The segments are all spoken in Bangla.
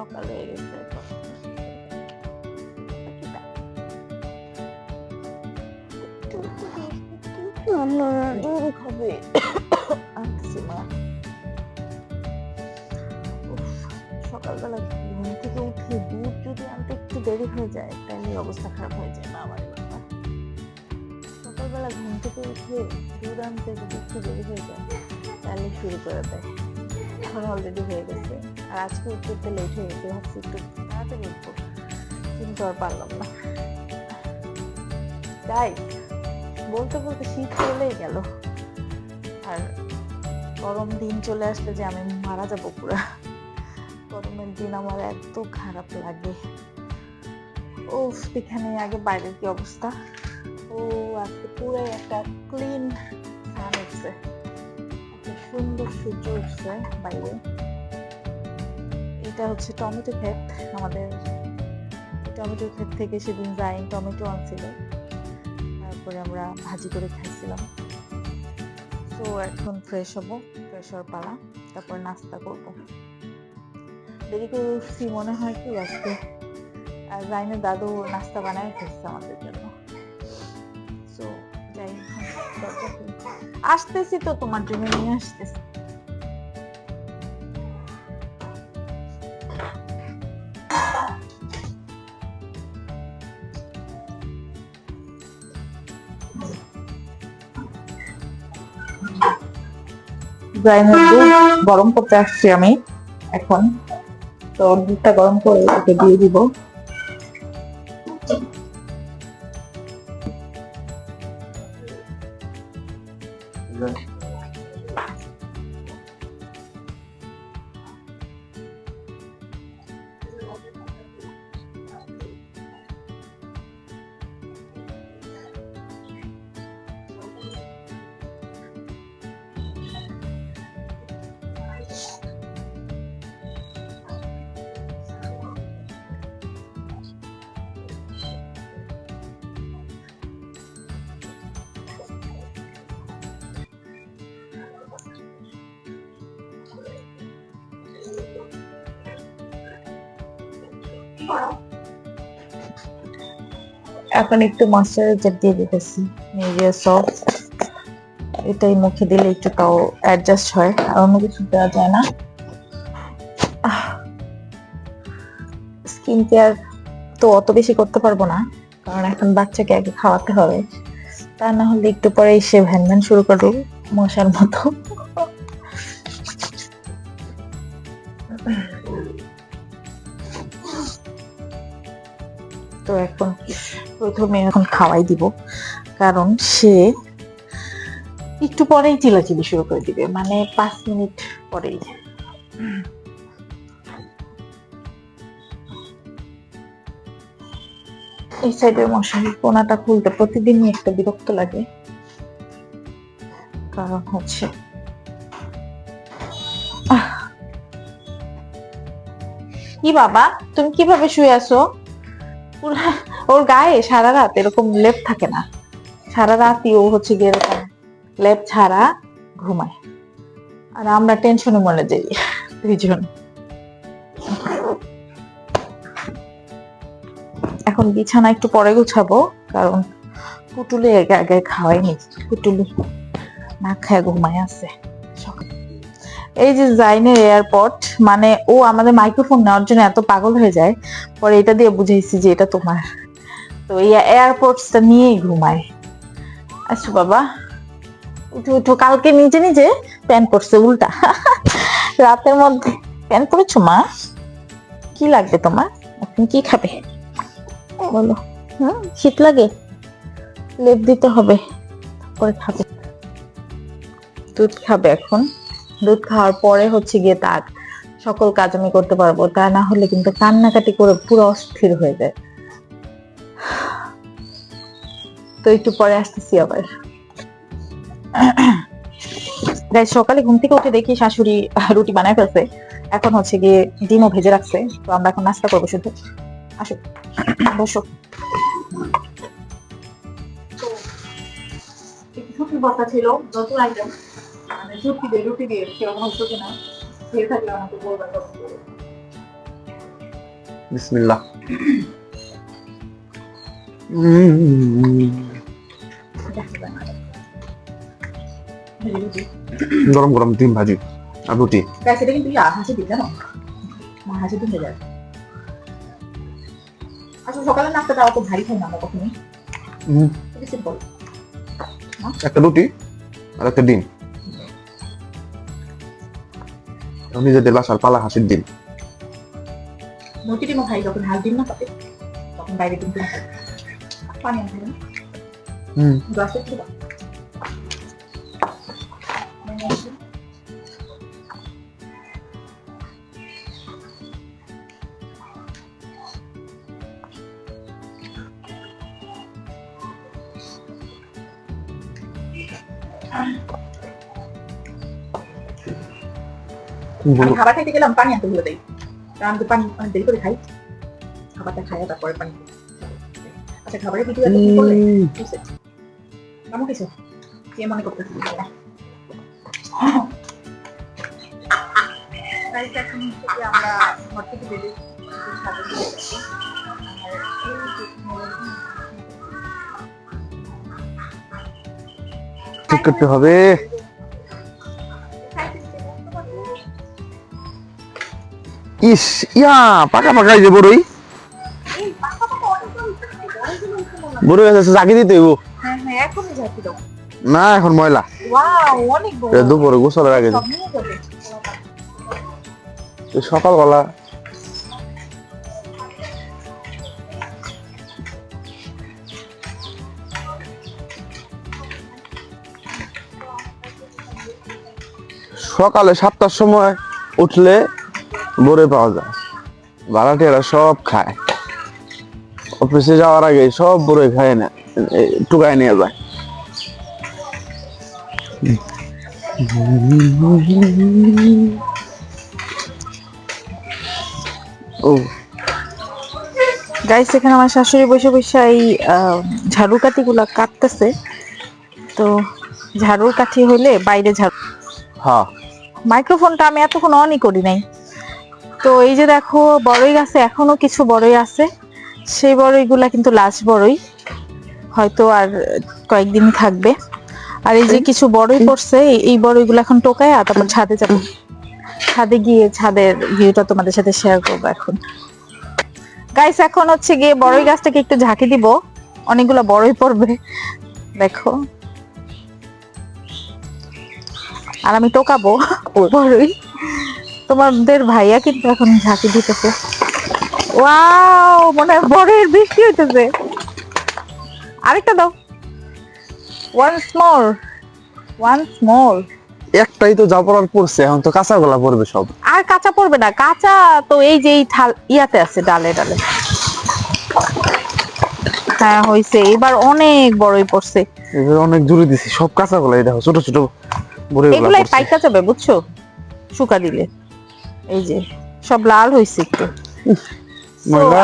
সকাল সকালবেলা ঘুম থেকে উঠে দুধ যদি আনতে একটু দেরি হয়ে যায়, তাহলে অবস্থা খারাপ হয়ে যায় আমার সকালবেলা ঘুম থেকে উঠে দুধ আনতে যদি একটু দেরি হয়ে যায়, তাহলে শুরু করে দেয়। এখন অলরেডি হয়ে গেছে। আর আজকে উঠতে লেট হয়ে গেছে, ভাবছি একটু তাড়াতাড়ি উঠবো। কিন্তু আর পারলাম না। তাই বলতে বলতে শীত চলেই গেল। আর গরম দিন চলে আসলে যে আমি মারা যাব পুরা। গরমের দিন আমার এত খারাপ লাগে। ও এখানে আগে বাইরের কি অবস্থা? ও, আজকে পুরো একটা ক্লিন এত সুন্দর সূর্য উঠছে বাইরে। এটা হচ্ছে টমেটো ক্ষেত, আমাদের টমেটো ক্ষেত থেকে সেদিন যাই, টমেটো আনছিল। তারপরে আমরা ভাজি করে খাইছিলাম। তো এখন ফ্রেশ হব ফ্রেশ হওয়ার পালা, তারপর নাস্তা করব। দেরি করে উঠছি, মনে হয় কি আজকে। আর জাইনের দাদু নাস্তা বানায় ফেলছে আমাদের জন্য। আসতেছি তো, তোমার জন্য নিয়ে আসতেছি। গরম করতে আসছি আমি এখন। তো দুধটা গরম করে ওকে দিয়ে দিব। Yeah. এখন একটু ময়শ্চারাইজার দিয়ে দিতেছি নিজের সব এটাই মুখে দিলে একটু তাও অ্যাডজাস্ট হয়, আর অন্য কিছু দেওয়া যায় না। স্কিন কেয়ার তো অত বেশি করতে পারব না, কারণ এখন বাচ্চাকে আগে খাওয়াতে হবে। তা না হলে একটু পরে এসে ভ্যান ভ্যান শুরু করব মশার মতো। প্রথমে এখন খাওয়াই দিব, কারণ সে একটু পরেই চিলাচিলি শুরু করে দিবে মানে পাঁচ মিনিট পরেই। এই সাইডের মশারির কোনাটা খুলতে প্রতিদিনই একটা বিরক্ত লাগে। কারণ হচ্ছে। কি বাবা, তুমি কীভাবে শুয়ে আছো? পুরা- ওর গায়ে সারা রাত এরকম লেপ থাকে না। সারা রাতই ও হচ্ছে গিয়ে এরকম লেপ ছাড়া ঘুমায়। আর আমরা টেনশনে মরে যাই দুইজন। এখন বিছানা একটু পরে গুছাবো, কারণ পুটুলে আগে আগে খাওয়াইনি। পুটুলি না খায় ঘুমায় আছে। এই যে জাইনের এয়ারপোর্ট মানে ও আমাদের মাইক্রোফোন নেওয়ার জন্য এত পাগল হয়ে যায়, পরে এটা দিয়ে বুঝাইছি যে এটা তোমার। তো এই এয়ারপোর্টসটা নিয়েই ঘুমায় আচ্ছা বাবা, উঠো উঠো, কালকে নিজে নিজে প্যান্ট পরছে উল্টা। রাতের মধ্যে প্যান্ট পরেছো মা? কি লাগবে তোমার? এখন কি খাবে? বলো। হুম, শীত লাগে? লেপ দিতে হবে, তারপরে খাবে। দুধ খাবে এখন। দুধ খাওয়ার পরে হচ্ছে গিয়ে তার সকল কাজ আমি করতে পারব। তা না হলে কিন্তু কান্নাকাটি করে পুরো অস্থির হয়ে যায়। তো একটু পরে আসতেছি আবার। সকালে ঘুম থেকে উঠে দেখি শাশুড়ি রুটি বানায় ফেলছে। এখন হচ্ছে গিয়ে ডিমও ভেজে রাখছে। তো আমরা এখন নাস্তা করব শুধু। আসো বসো। ছিল নতুন আইটেম মানে ছুটি দিয়ে রুটি দিয়ে সেরকম হতো কিনা খেয়ে থাকলে আমাকে বলবেন তখন। বিসমিল্লাহ। গরম গরম ডিম ভাজি আর রুটি। এটা কিন্তু হাসি দিন জানো মা হাসি দিন হয়ে যায় আসলে সকালে নাস্তাটা অত ভারী খাই না আমরা কখনোই। সিম্পল একটা রুটি আর একটা ডিম। নিজেদের বাসার পালা হাসির ডিম। মুরগি ডিমও খাই যখন হাঁস ডিম না পাবে তখন বাইরে ডিম পানি আনতে হুম। গ্লাসে একটু আমি খাবার খাইতে গেলাম পানি আনতে ভুলে দেই কারণ আমি তো পানি অনেক দেরি করে খাই। খাবারটা খাই তারপরে পানি। আচ্ছা খাবারের ভিডিও এত কি করলে? কেমন কিছু কে মনে Guys, এখন যে আমরা ঘর থেকে বেরিয়ে ঠিক করতে হবে। ইস ইয়া পাকা পাকা যে বড়ই। বড়ই আছে জাগি দিতে হইব। হ্যাঁ হ্যাঁ না এখন ময়লা। ওয়াও অনেক বড়। এটা দুপুরে গোসলের আগে সকালবেলা। সকালে সাতটার সময় উঠলে বরে পাওয়া যায়। ভাড়াটিয়ারা সব খায়। অফিসে যাওয়ার আগে সব বরে খায় না টুকায় নিয়ে যায়। ও। গাইস এখানে আমার শাশুড়ি বসে বসে এই ঝাড়ু কাঠি গুলা কাটতেছে। তো ঝাড়ুর কাঠি হইলে বাইরে ঝাড়ু হ্যাঁ। মাইক্রোফোনটা আমি এতক্ষণ অনই করি নাই। তো এই যে দেখো বড়ই গাছে এখনও কিছু বড়ই আছে। সেই বড়ইগুলা কিন্তু লাস্ট বড়ই। হয়তো আর কয়েকদিন থাকবে। আর এই যে কিছু বড়ই পড়ছে এই- বড়ইগুলো এখন টোকায় আর তারপর ছাদে যাব। ছাদে গিয়ে ছাদের ভিউটা তোমাদের সাথে শেয়ার করব এখন। গাইস এখন হচ্ছে গিয়ে বড়ই গাছটাকে একটু ঝাঁকি দিব। অনেকগুলো বড়ই পড়বে। দেখো। আর আমি টোকাবো বড়ই। তোমাদের ভাইয়া কিন্তু এখন ঝাঁকি দিতেছে। ওয়াও মনে হয় বড়ের বৃষ্টি হইতেছে। আরেকটা দাও। ওয়ান্স মোর ওয়ান্স মোর একটাই তো যা পড়ার পড়ছে এখন তো কাঁচা গোলা পড়বে সব। আর কাঁচা পড়বে না কাঁচা তো এই যে এই থাল ইয়াতে আছে ডালে ডালে। হ্যাঁ হইছে। এবার অনেক বড়ই পড়ছে। এবার অনেক জুড়ে দিছি সব কাঁচা গোলা এই দেখো ছোট ছোট বড়ি গোলা এগুলাই পাইকা যাবে বুঝছ? শুকা দিলে। এই যে সব লাল হয়েছে একটু।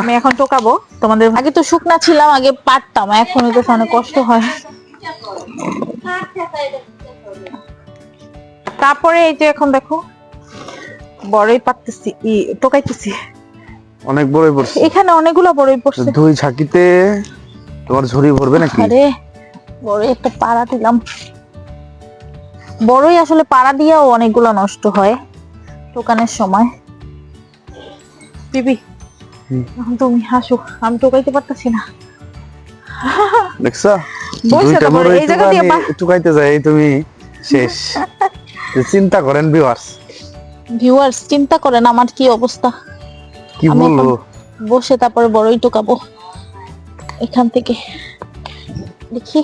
আমি এখন টোকাবো। তোমাদের আগে তো শুকনা ছিলাম আগে পারতাম এখন হইতেছে অনেক কষ্ট হয়। তারপরে এই যে এখন দেখো বড়ই পাততেছি ই টোকাইতেছি। অনেক বড়ই পড়ছে। এখানে অনেকগুলো বড়ই পড়ছে। দুই ঝাঁকিতে তোমার ঝুড়ি ভরবে নাকি? আরে বড়ই একটা পাড়া দিলাম। বড়ই আসলে পাড়া দিয়েও অনেকগুলো নষ্ট হয়। টোকানের সময়। হুম। এখন তুমি হাসো আমি টোকাইতে পারতেছি না। দেখছ? বলছে দুইটা তো বড়, এই জায়গা দিয়ে টুকাইতে যাই তুমি শেষ। চিন্তা করেন ভিউয়ার্স ভিউয়ার্স চিন্তা করেন আমার কি অবস্থা। কি আমি বলব? বসে তারপরে বড়ই টোকাবো। এখান থেকে দেখি।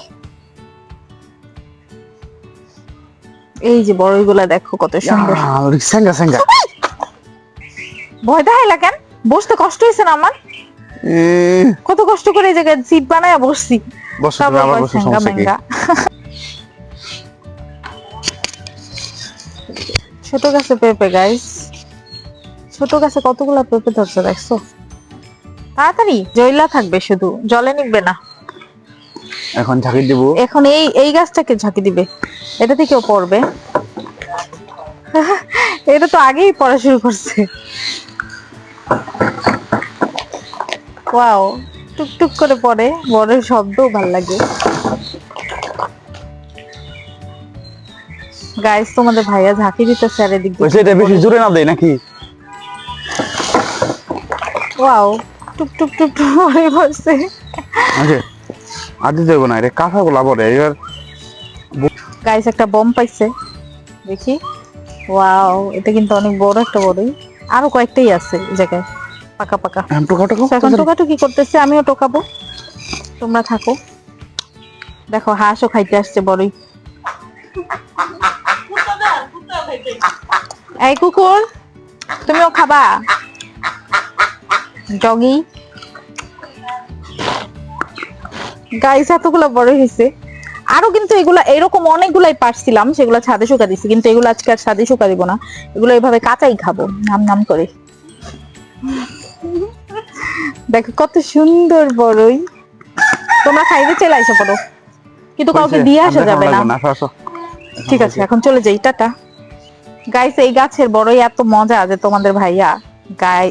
এই যে বড়ইগুলা দেখো কত সুন্দর। আহ, স্যাঙ্গা স্যাঙ্গা ভয় দেখাইলা কেন? বসতে কষ্ট হয়েছে না আমার? কত কষ্ট করে এই জায়গায় সিট বানায় বসছি। ছোট গাছে পেঁপে গাইস ছোট গাছে কতগুলা পেঁপে ধরছে দেখছ? তাড়াতাড়ি জয়লা থাকবে শুধু জলে নিবে না। এখন ঝাঁকি দিব। এখন এই এই গাছটাকে ঝাঁকি দিবে। এটা থেকেও পড়বে। এটা তো আগেই পড়া শুরু করছে। ওয়াও টুকটুক করে পড়ে। বড়ের শব্দও ভালো লাগে। গাইস তোমাদের ভাইয়া ঝাঁকি দিতেছে আর এদিক বলছে এটা বেশি জোরে না দেয় নাকি? ওয়াও টুক টুক টুক টুক করে পড়ছে। আচ্ছা আর দিতে হবে না এটা কাঁথা গোলা পরে এবার গাইস একটা বম পাইছে। দেখি। ওয়াও এটা কিন্তু অনেক বড় একটা বড়ই। আরও কয়েকটাই আছে এই জায়গায়। পাকা পাকা। এখন টোকাটুকি করতেছে? আমিও টোকাবো। তোমরা থাকো। দেখো হাঁসও খাইতে আসছে বড়ই। এই কুকুর তুমিও খাবা। ডগি গাইস এতগুলো বড় হয়েছে আরও কিন্তু এগুলা এরকম অনেকগুলাই পারছিলাম সেগুলো ছাদে শুকা দিছি কিন্তু এগুলো আজকে আর ছাদে শুকা দিব না। এগুলো এইভাবে কাঁচাই খাব নাম নাম করে। দেখো কত সুন্দর বড়ই। তোমরা খাইতে চলে আইসা পড়ো। কিন্তু কাউকে দিয়ে আসা যাবে না। ঠিক আছে এখন চলে যাই টাটা। গাইস এই গাছের বড়ই এত মজা যে তোমাদের ভাইয়া গাই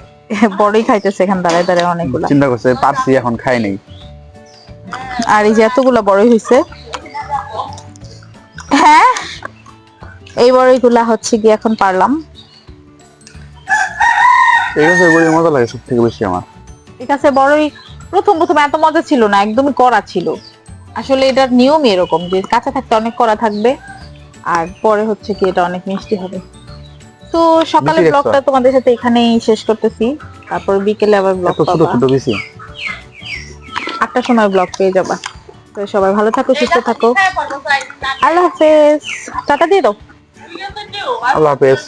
বড়ই খাইতেছে এখান দাঁড়ায় দাঁড়ায় অনেকগুলা। চিন্তা করছে পারছি এখন খাই নেই। আর এই যে এতগুলা বড়ই হয়েছে হ্যাঁ? এই বড়ইগুলা হচ্ছে কি এখন পারলাম। ঠিক আছে বই মজা লাগে সব থেকে বেশি আমার। ঠিক আছে বড়ই প্রথম প্রথম এত মজা ছিল না একদমই করা ছিল। আসলে এটার নিয়ম এরকম যে কাঁচা থাকতে অনেক করা থাকবে আর পরে হচ্ছে কি এটা অনেক মিষ্টি হবে। তো সকালে ব্লগটা তোমাদের সাথে এখানেই শেষ করতেছি তারপর বিকেলে আবার ব্লগ ছোট ছোট বেশি? আটটার সময় ব্লগ পেয়ে যাবা। তো সবাই ভালো থাকো সুস্থ থাকো। আল্লাহ হাফেজ। টাটা দিয়ে দাও। আল্লাহ হাফেজ।